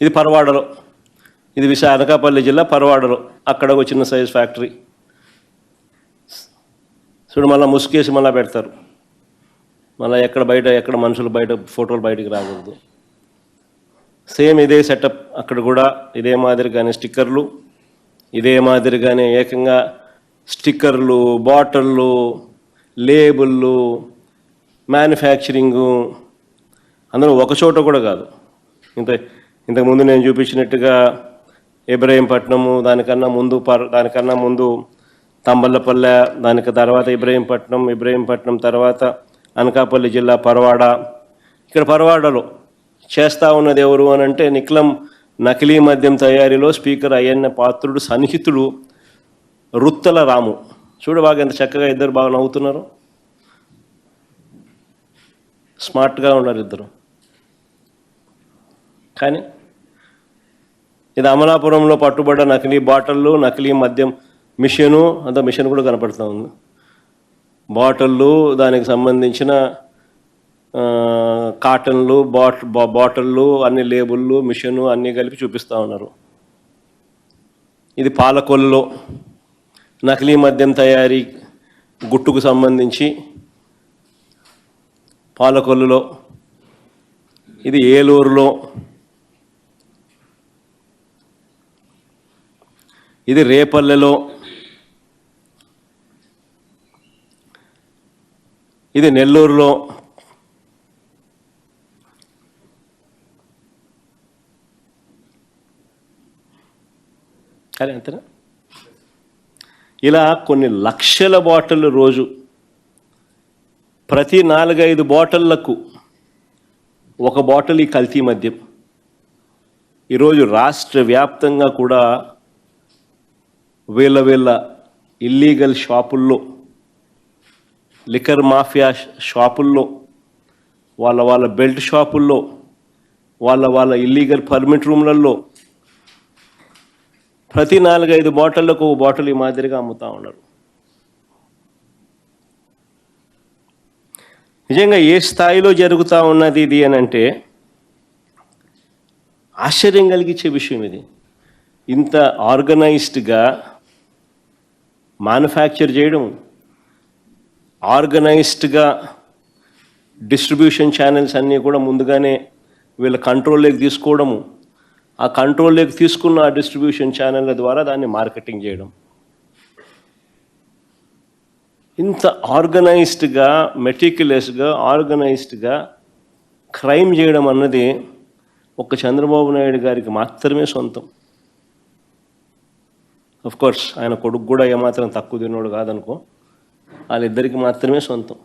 ఇది పరవాడలో. ఇది విశా అనకాపల్లి జిల్లా పరవాడలో. అక్కడ ఒక చిన్న సైజ్ ఫ్యాక్టరీ. చూడు మళ్ళీ ముసుకేసి మళ్ళీ పెడతారు. మళ్ళీ ఎక్కడ బయట ఎక్కడ మనుషులు బయట ఫోటోలు బయటకు రాకూడదు. సేమ్ ఇదే సెటప్ అక్కడ కూడా. ఇదే మాదిరిగానే స్టిక్కర్లు. ఇదే మాదిరిగానే ఏకంగా స్టిక్కర్లు బాటిళ్ళు లేబుళ్ళు మ్యానుఫ్యాక్చరింగు. అందరూ ఒక చోట కూడా కాదు. ఇంత ఇంతకుముందు నేను చూపించినట్టుగా ఇబ్రహీంపట్నము దానికన్నా ముందు దానికన్నా ముందు తంబల్లపల్లె దానికి తర్వాత ఇబ్రహీంపట్నం ఇబ్రహీంపట్నం తర్వాత అనకాపల్లి జిల్లా పరవాడ. ఇక్కడ పరవాడలో చేస్తా ఉన్నది ఎవరు అని అంటే నిక్లం నకిలీ మద్యం తయారీలో స్పీకర్ అయ్యన్న పాత్రుడు సన్నిహితుడు రుత్తల రాము. చూడు బాగా ఎంత చక్కగా ఇద్దరు బాగా నవ్వుతున్నారు. స్మార్ట్గా ఉన్నారు ఇద్దరు. కానీ ఇది అమలాపురంలో పట్టుబడ్డ నకిలీ బాటిళ్ళు నకిలీ మద్యం మిషను అంత మిషన్ కూడా కనపడుతూ ఉంది. బాటిళ్ళు దానికి సంబంధించిన కాటన్లు బాట్ బా- బాటిళ్ళు అన్ని లేబుళ్ళు మిషను అన్నీ కలిపి చూపిస్తూ ఉన్నారు. ఇది పాలకొల్లులో నకిలీ మద్యం తయారీ గుట్టుకు సంబంధించి పాలకొల్లులో. ఇది ఏలూరులో ఇది రేపల్లెలో. ఇది నెల్లూరులో. కానీ అంతేనా? ఇలా కొన్ని లక్షల బాటిల్ రోజు. ప్రతి నాలుగైదు బాటిళ్ళకు ఒక బాటిల్ ఈ కల్తీ మద్యం. ఈరోజు రాష్ట్ర వ్యాప్తంగా కూడా వీళ్ళ వీళ్ళ ఇల్లీగల్ షాపుల్లో లిక్కర్ మాఫియా షాపుల్లో వాళ్ళ వాళ్ళ బెల్ట్ షాపుల్లో వాళ్ళ వాళ్ళ ఇల్లీగల్ పర్మిట్ రూమ్లలో ప్రతి నాలుగైదు బాటిళ్ళకు ఒక బాటిల్ ఈ మాదిరిగా అమ్ముతూ ఉన్నారు. నిజంగా ఏ స్థాయిలో జరుగుతూ ఉన్నది ఇది అని అంటే ఆశ్చర్యం కలిగించే విషయం ఇది. ఇంత ఆర్గనైజ్డ్గా మ్యానుఫ్యాక్చర్ చేయడం ఆర్గనైజ్డ్గా డిస్ట్రిబ్యూషన్ ఛానల్స్ అన్నీ కూడా ముందుగానే వీళ్ళ కంట్రోల్లోకి తీసుకోవడము ఆ కంట్రోల్లోకి తీసుకున్న ఆ డిస్ట్రిబ్యూషన్ ఛానళ్ళ ద్వారా దాన్ని మార్కెటింగ్ చేయడం. ఇంత ఆర్గనైజ్డ్గా మెటిక్యులస్గా ఆర్గనైజ్డ్గా క్రైమ్ చేయడం అన్నది ఒక చంద్రబాబు నాయుడు గారికి మాత్రమే సొంతం. కోర్స్ ఆయన కొడుకు కూడా ఏమాత్రం తక్కువ తినోడు కాదనుకో. వాళ్ళిద్దరికి మాత్రమే సొంతం.